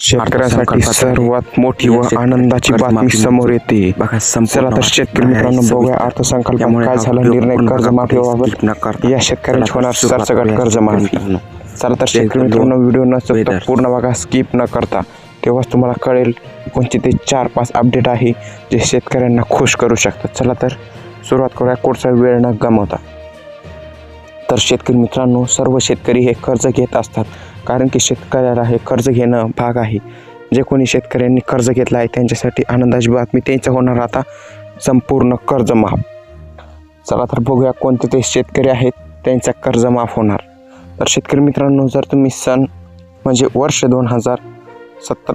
शेतकऱ्यासाठी सर्वात मोठी व आनंदाची बातमी समोर येते. बघा चला तर शेतकरी मित्रांनो बघूया अर्थसंकल्पात काय झालं निर्णय कर्जमाफीबाबत या शेतकऱ्यांची होणार सरसकट कर्जमाफी. चला तर शेतकरी मित्रांनो व्हिडिओ न चुकता पूर्ण बघा स्किप न करता. तेव्हाच तुम्हाला कळेल कोणते ते चार पाच अपडेट आहे जे शेतकऱ्यांना खुश करू शकतात. चला तर सुरुवात करूया. कोणचा वेळ न गमावता. तर शेतकरी मित्रांनो सर्व शेतकरी हे कर्ज घेत असतात. कारण की शेतकऱ्याला हे कर्ज घेणं भाग आहे. जे कोणी शेतकऱ्यांनी कर्ज घेतलं आहे त्यांच्यासाठी आनंदाची बातमी त्यांचं होणार आता. संपूर्ण कर्ज माफ. चला तर बघूया कोणते ते शेतकरी आहेत त्यांचा कर्ज माफ होणार. तर शेतकरी मित्रांनो जर तुम्ही सण म्हणजे वर्ष दोन हजार सत्तर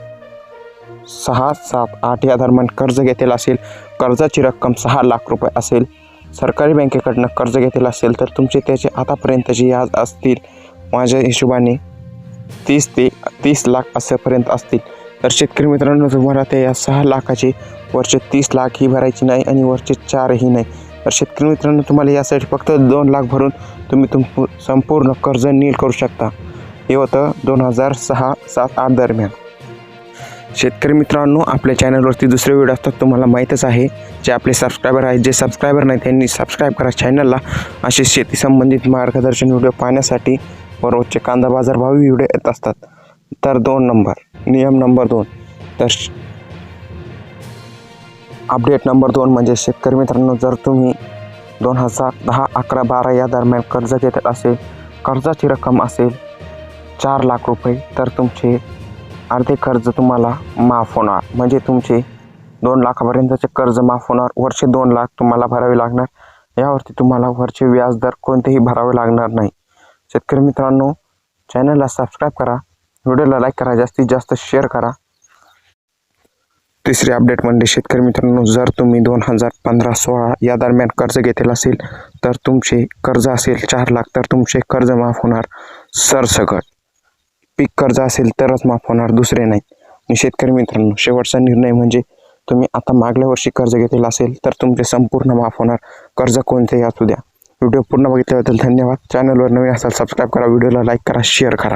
सहा सात आठ या दरम्यान कर्ज घेतलेलं असेल कर्जाची रक्कम सहा लाख रुपये असेल सरकारी बँकेकडनं कर्ज घेतलेलं असेल तर तुमचे त्याचे आतापर्यंतचे याज असतील. माझ्या हिशोबाने तीस ते तीस लाख असेपर्यंत असतील. तर शेतकरी मित्रांनो तुम्हाला ते या सहा लाखाचे वरचे तीस लाख ही भरायची नाही आणि वरचे चारही नाही. तर शेतकरी मित्रांनो तुम्हाला यासाठी फक्त दोन लाख भरून तुम्ही तुम संपूर्ण कर्ज नील करू शकता. हे होतं दोन हजार सहा सात आठ दरम्यान. शेतकरी मित्रांनो आपल्या चॅनलवरती दुसरे व्हिडिओ असतात तुम्हाला माहीतच आहे. जे आपले सबस्क्रायबर आहेत जे सबस्क्रायबर नाही त्यांनी सबस्क्राईब करा चॅनलला असे शेती संबंधित मार्गदर्शन व्हिडिओ पाहण्यासाठी व रोजचे कांदा बाजार भावी व्हिडिओ येत असतात. तर दोन नंबर नियम नंबर दोन. तर अपडेट नंबर दोन म्हणजे शेतकरी मित्रांनो जर तुम्ही दोन हजार दहा अकरा बारा या दरम्यान कर्ज घेत असेल कर्जाची रक्कम असेल चार लाख रुपये तर तुमचे अर्धे कर्ज तुम्हाला माफ होणार. म्हणजे तुमचे दोन लाखापर्यंतचे कर्ज माफ होणार. वर्षे दोन लाख तुम्हाला भरावे लागणार. यावरती तुम्हाला वरचे व्याजदर कोणतेही भरावे लागणार नाही. शेतकरी मित्रांनो चॅनलला सबस्क्राईब करा. व्हिडिओला लाईक करा. जास्तीत जास्त शेअर करा. तिसरी अपडेट म्हणजे शेतकरी मित्रांनो जर तुम्ही दोन हजार पंधरा सोळा या दरम्यान कर्ज घेतलेलं असेल तर तुमचे कर्ज असेल चार लाख तर तुमचे कर्ज माफ होणार. सरसकट. पीक कर्ज असेल तरच माफ होणार दुसरे नाही. आणि शेतकरी मित्रांनो शेवटचा निर्णय म्हणजे तुम्ही आता मागल्या वर्षी कर्ज घेतलेलं असेल तर तुमचे संपूर्ण माफ होणार. कर्ज कोणतेही असू द्या. व्हिडिओ पूर्ण बघितल्याबद्दल धन्यवाद. चॅनलवर नवीन असाल सबस्क्राईब करा. व्हिडिओला लाईक करा शेअर करा.